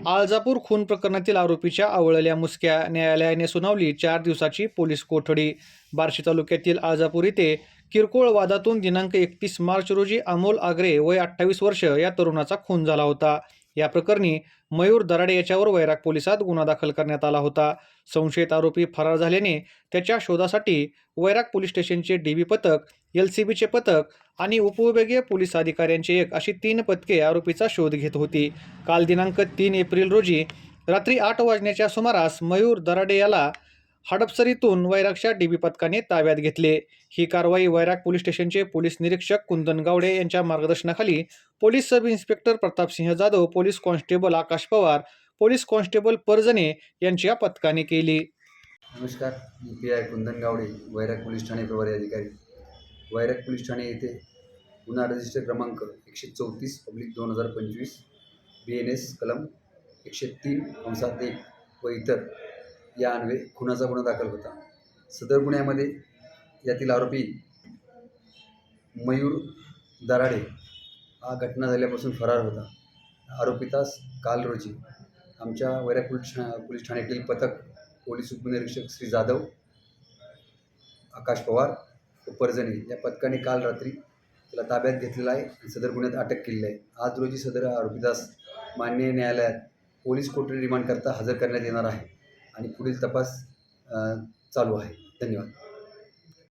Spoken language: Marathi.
आळजापूर खून प्रकरणातील आरोपीच्या आवळल्या मुसक्या न्यायालयाने सुनावली चार दिवसाची पोलीस कोठडी. बार्शी तालुक्यातील आळजापूर येथे किरकोळ वादातून दिनांक एकतीस मार्च रोजी अमोल आग्रे वय अठ्ठावीस वर्ष या तरुणाचा खून झाला होता. या प्रकरणी मयूर दराडे याच्यावर वैराग पोलिसात गुन्हा दाखल करण्यात आला होता. संशयित आरोपी फरार झाल्याने त्याच्या शोधासाठी वैराग पोलीस स्टेशनचे डीबी पथक एल सी बीचे पथक आणि उपविभागीय पोलीस अधिकाऱ्यांचे एक अशी तीन पथके आरोपीचा शोध घेत होती. काल दिनांक तीन एप्रिल रोजी रात्री आठ वाजण्याच्या सुमारास मयूर दराडे याला हडपसरीतून वैरागच्या डीबी पथकाने ताब्यात घेतले. ही कारवाई वैराग पोलीस स्टेशनचे पोलीस निरीक्षक कुंदन गावडे यांच्या मार्गदर्शनाखाली police sub inspector Pratapsinh Jadhav police constable Akash Pawar police constable Parjane यांच्या पथकाने केली. नमस्कार मी P I Kundan Gawade Vairag police Thane प्रभारी अधिकारी. वैराग पोलीस ठाणे येथे गुन्हा रजिस्टर क्रमांक एकशे चौतीस पब्लिक दोन हजार पंचवीस बी एन एस कलम एकशे तीन कंसात एक व इतर या अन्वये खुनाचा गुन्हा दाखल होता. सदर गुन्ह्यामध्ये यातील आरोपी मयूर दराडे हा घटना झाल्यापासून फरार होता. आरोपितास काल रोजी आमच्या वैराग पोलीस ठा पोलीस ठाण्यातील पथक पोलीस उपनिरीक्षक श्री जाधव आकाश पवार व परजणे या पथकाने काल रात्री त्याला ताब्यात घेतलेला आहे आणि सदर गुन्ह्यात अटक केलेली आहे. आज रोजी सदर आरोपीदास मान्य न्यायालयात पोलीस कोठडी रिमांडकरता हजर करण्यात येणार आहे. आणि पुढील तपास चालू आहे. धन्यवाद.